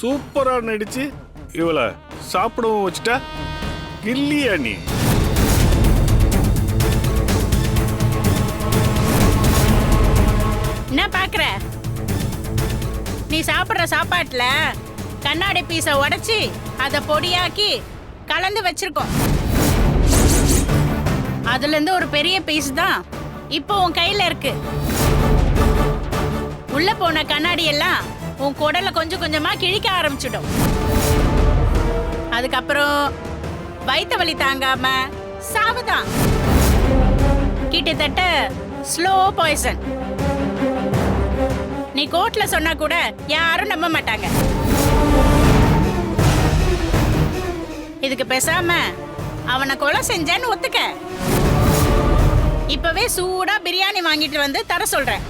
சூப்பரா நடிச்சு இவளை சாப்பிடவும் வச்சுட்டா? கில்லியா நீ? என்ன பாக்குற? நீ சாப்பிடுற சாப்பாட்டுல கண்ணாடி பீஸை உடைச்சி அதை பொடியாக்கி கலந்து வச்சிருக்கோம். அதுல இருந்து ஒரு பெரிய பீஸ் தான் இப்போ உன் கையில இருக்கு. உள்ள போன கண்ணாடி எல்லாம் உன் குடல கொஞ்சம் கொஞ்சமா கிழிக்க ஆரம்பிச்சிடும். அதுக்கப்புறம் வயிற்று வலி தாங்காம சாவுதான். கிட்டத்தட்ட ஸ்லோ பாய்சன் நீ கோர்ட்ல சொன்னா கூட யாரும் நம்ப மாட்டாங்க. இதுக்கு பேசாம அவனை கொலை செஞ்சேன்னு ஒத்துக்க. இப்பவே சூடா பிரியாணி வாங்கிட்டு வந்து தர சொல்றேன்.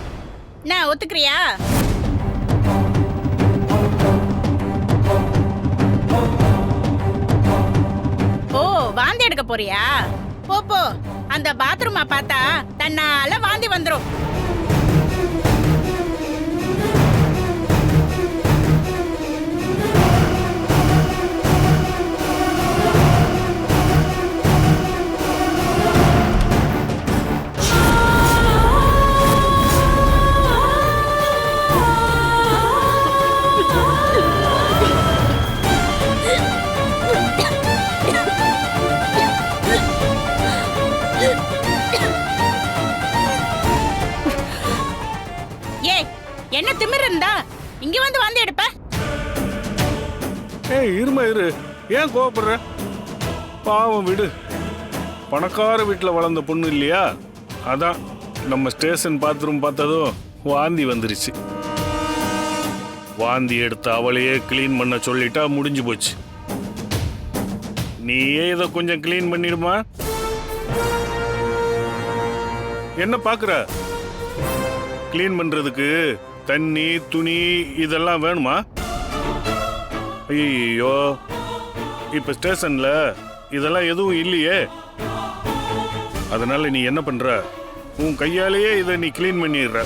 என்ன ஒத்துக்கிறியா? வாந்தி எடுக்க போறியா? போ போ. அந்த பாத்ரூமை பார்த்தா தன்னால வாந்தி வந்துடும் என்ன திமிர் இருந்தா? இங்க வந்து வாந்தி எடுப்ப. ஏய் இருமா இரு. ஏன் கோவப்படுற? பாவம் விடு. பணக்கார வீட்டில் வளர்ந்த பொண்ணு இல்லையா? அதான் நம்ம ஸ்டேஷன் பாத்ரூம் பார்த்ததும் வாந்தி வந்துருச்சு. வாந்தி எடுத்து அவளையே க்ளீன் பண்ண சொல்லிட்டா முடிஞ்சு போச்சு. நீயே இதை கொஞ்சம் க்ளீன் பண்ணிடுமா? என்ன பார்க்குற? க்ளீன் பண்ணுறதுக்கு தண்ணி துணி இதெல்லாம் வேணுமா? ஐயோ இப்ப ஸ்டேஷன்ல இதெல்லாம் எதுவும் இல்லையே. அதனால நீ என்ன பண்ற? உன் கையாலேயே இதை நீ கிளீன் பண்ணிடுற.